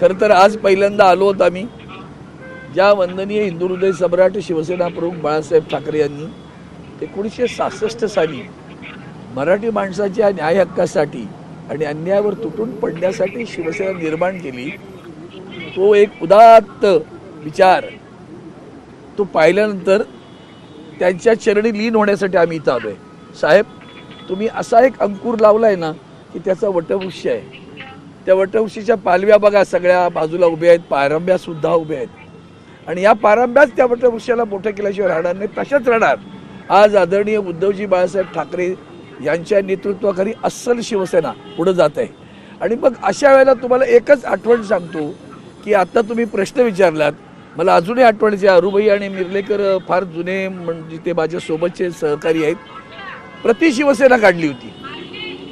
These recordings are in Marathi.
खरं तर आज पहिल्यांदा आलो होतो आम्ही. ज्या वंदनीय हिंदू हृदय सम्राट शिवसेना प्रमुख बाळासाहेब ठाकरे यांनी एकोणीसशे सहासष्ट साली मराठी माणसाच्या न्याय हक्कासाठी आणि अन्यायावर तुटून पडण्यासाठी शिवसेना निर्माण केली तो एक उदात्त विचार तो पाहिल्यानंतर त्यांच्या चरणी लीन होण्यासाठी आम्ही इथं आलो आहे साहेब तुम्ही असा एक अंकुर लावला आहे ना की त्याचा वटवृक्ष आहे. त्या वटवृक्षीच्या पालव्या बघा सगळ्या बाजूला उभ्या आहेत पारंब्या सुद्धा उभ्या आहेत. आणि या पारंब्याच त्या वटवृक्षाला मोठं केल्याशिवाय राहणार नाही तशाच राहणार. आज आदरणीय उद्धवजी बाळासाहेब ठाकरे यांच्या नेतृत्वाखाली अस्सल शिवसेना पुढे जात आहे. आणि मग अशा वेळेला तुम्हाला एकच आठवण सांगतो की आता तुम्ही प्रश्न विचारलात. मला अजूनही आठवणीचे अरुबाई आणि मिर्लेकर फार जुने म्हणजे ते माझ्या सोबतचे सहकारी आहेत. प्रति शिवसेना काढली होती.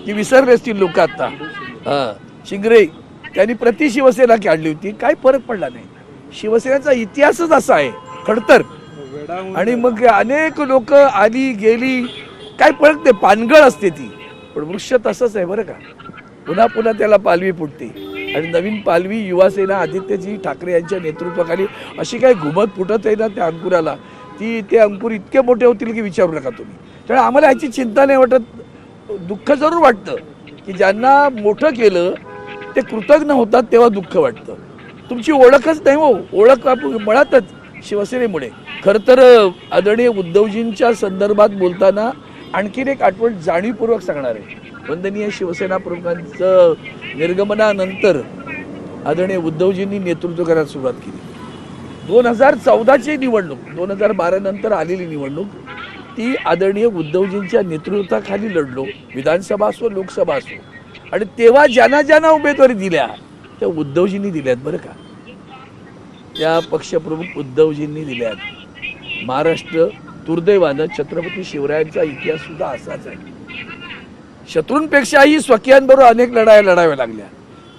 ती विसरले असतील लोक आता. हां. शिंगरे त्यांनी प्रति शिवसेना काढली होती. काय फरक पडला नाही. शिवसेनेचा इतिहासच असा आहे खडतर. आणि मग अनेक लोक आली गेली. काय फरक नाही पानगळ असते ती. पण वृक्ष तसंच आहे बरं का. पुन्हा पुन्हा त्याला पालवी फुटते. आणि नवीन पालवी युवासेना आदित्यजी ठाकरे यांच्या नेतृत्वाखाली अशी काय घुमत फुटत आहे ना त्या अंकुराला? ती ते अंकुर इतके मोठे होतील की विचारू नका तुम्ही. त्यामुळे आम्हाला याची चिंता नाही वाटत. दुःख जरूर वाटतं की ज्यांना मोठं केलं ते कृतज्ञ होतात तेव्हा दुःख वाटतं. तुमची ओळखच नाही हो. ओळख मुळातच शिवसेनेमुळे. खरं तर आदरणीय उद्धवजींच्या संदर्भात बोलताना आणखीन एक आठवण जाणीवपूर्वक सांगणार आहे. वंदनीय शिवसेना प्रमुखांचं निर्गमनानंतर आदरणीय उद्धवजींनी नेतृत्व करायला सुरुवात केली. दोन हजार चौदाची निवडणूक दोन हजार बारा नंतर आलेली निवडणूक ती आदरणीय उद्धवजींच्या नेतृत्वाखाली लढलो. विधानसभा असो लोकसभा असो. आणि तेव्हा ज्यांना ज्यांना उमेदवारी दिल्या त्या उद्धवजींनी दिल्यात बरं का? त्या पक्षप्रमुख उद्धवजींनी दिल्यात. महाराष्ट्र दुर्दैवानं छत्रपती शिवरायांचा इतिहास सुद्धा असाच आहे. शत्रूंपेक्षाही स्वकीयांबरोबर अनेक लढाया लढाव्या लागल्या.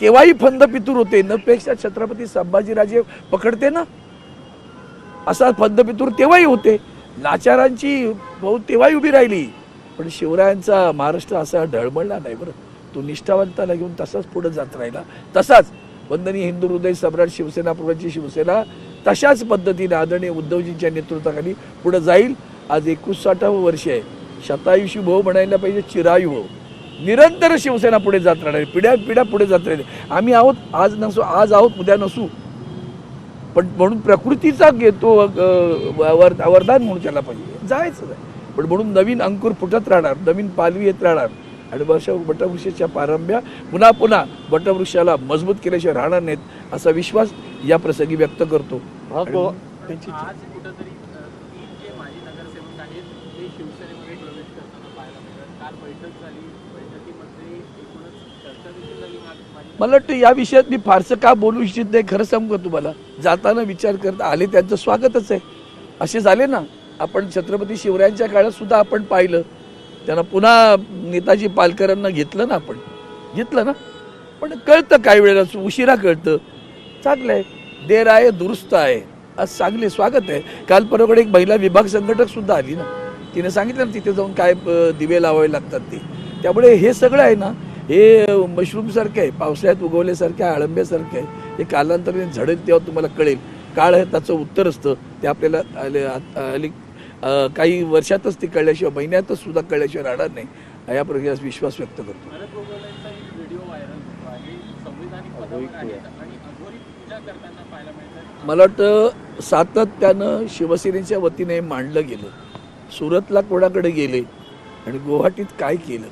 तेव्हाही फंद पितूर होते न पेक्षा छत्रपती संभाजीराजे पकडते ना? असा फंद पितूर तेव्हाही होते. लाचारांची भाऊ तेव्हाही उभी राहिली. पण शिवरायांचा महाराष्ट्र असा ढळमळला नाही बरं. तो निष्ठावंताला घेऊन तसाच पुढे जात राहिला. तसाच वंदनीय हिंदू हृदय सम्राट शिवसेना प्रमुखांची शिवसेना तशाच पद्धतीने आदरणीय उद्धवजींच्या नेतृत्वाखाली पुढे जाईल. आज एकोणसाठावं वर्ष आहे. शतायुषी भाऊ म्हणायला पाहिजे चिरायू भाऊ. निरंतर शिवसेना पुढे जात राहणार पिढ्या पिढ्या पुढे जात राहिले आम्ही आहोत आज नसू आज आहोत उद्या नसू. पण म्हणून प्रकृतीचा घेतो वर- वरदान म्हणून त्याला पाहिजे. जायचं पण म्हणून नवीन अंकुर फुटत राहणार नवीन पालवी येत राहणार. आणि वर्ष बटवृक्षाच्या पारंब्या पुन्हा पुन्हा बटवृक्षाला मजबूत केल्याशिवाय राहणार नाहीत असा विश्वास या प्रसंगी व्यक्त करतो. आणि त्यांची आज कुठंतरी अ, तीन जे माजी नगरसेवक आहेत ते शिवसेनेमध्ये प्रवेश करताना पाहायला मिळतात. काल बैठक झाली. बैठकीमध्ये एकूणच चर्चा देखील झाली. मा- माजी मला वाटतं या विषयात मी फारसं का बोलू इच्छित नाही खरं सांगू का तुम्हाला? जाताना विचार करता आले त्यांचं स्वागतच आहे. असे झाले ना? आपण छत्रपती शिवरायांच्या काळात सुद्धा आपण पाहिलं. त्यांना पुन्हा नेताजी पालकरांना घेतलं ना आपण. घेतलं ना? पण कळतं काही वेळेला उशिरा कळतं. चांगलं आहे देर आहे दुरुस्त आहे. आज चांगले स्वागत आहे. काल परवाकडे एक महिला विभाग संघटक सुद्धा आली ना. तिने सांगितलं ना तिथे जाऊन काय दिवे लावावे लागतात ते. त्यामुळे हे सगळं आहे ना हे मशरूमसारखं आहे. पावसाळ्यात उगवल्यासारखं आहे अळंब्यासारखं आहे. हे कालांतराने झडेल तेव्हा तुम्हाला कळेल. काळ हे त्याचं उत्तर असतं. ते आपल्याला आले- आ- आली काही वर्षातच ते कळल्याशिवाय महिन्यातच सुद्धा कळल्याशिवाय राहणार नाही. या प्रक्रियेस विश्वास व्यक्त करतो. भरत गोगावलेंचा एक व्हिडिओ व्हायरल होतो आहे. संविधानिक पदावर आहेत आणि अघोरी पूजा करताना पाहायला मिळतात. मला वाटतं सातत्यानं शिवसेनेच्या वतीने मांडलं गेलं. सुरतला कोणाकडे गेले आणि गुवाहाटीत काय केलं?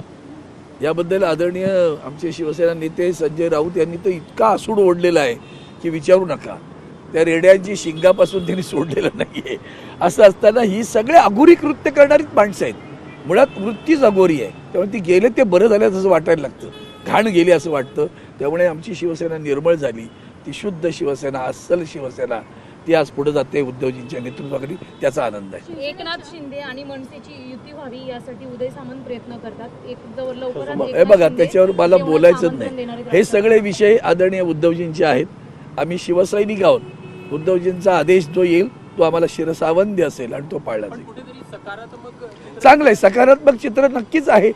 याबद्दल आदरणीय आमचे शिवसेना नेते संजय राऊत यांनी तर इतका आसूड ओढलेला आहे की विचारू नका. त्या रेड्यांची शिंगापासून त्यांनी सोडलेलं नाही आहे असं असताना ही सगळे अघोरी कृत्य करणारीच माणसं आहेत. मुळात वृत्तीच अघोरी आहे. त्यामुळे ती गेले ते बरं झालं असं वाटायला लागतं. घाण गेली असं वाटतं. त्यामुळे आमची शिवसेना निर्मळ झाली. ती शुद्ध शिवसेना अस्सल शिवसेना ती आज पुढे जाते उद्धवजींच्या नेतृत्वाखाली. त्याचा आनंद आहे. एकनाथ शिंदे आणि मनसेची युती व्हावी यासाठी उदय सामंत प्रयत्न करतात. एक हे बघा त्याच्यावर मला बोलायचंच नाही. हे सगळे विषय आदरणीय उद्धवजींचे आहेत. आम्ही शिवसैनिक आहोत. उद्धवजींचा आदेश जो येईल तो आम्हाला शिरसावंद्य असेल आणि तो पाळला जाईल. कुठेतरी सकारात्मक चित्र चांगलं आहे. सकारात्मक चित्र नक्कीच आहे.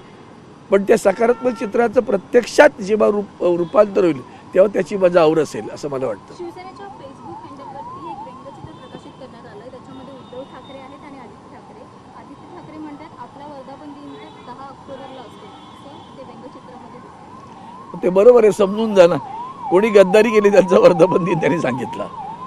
पण त्या सकारात्मक चित्राचं प्रत्यक्षात जेव्हा रूप रूपांतर होईल तेव्हा त्याची मजा आवर असेल असं मला वाटतं. शिवसेनेच्या फेसबुक हँडलवरती एक व्यंगचित्र प्रकाशित करण्यात आलंय. त्याच्यामध्ये उद्धव ठाकरे आहेत आणि आदित्य ठाकरे. आदित्य ठाकरे म्हणतात आपला वर्धापन दिन तर दहा ऑक्टोबरला असतो. असं ते व्यंगचित्रामध्ये दिसतं. ते बरोबर आहे समजून जा ना. कोणी गद्दारी केली त्यांचा वर्धापन दिन त्यांनी सांगितला.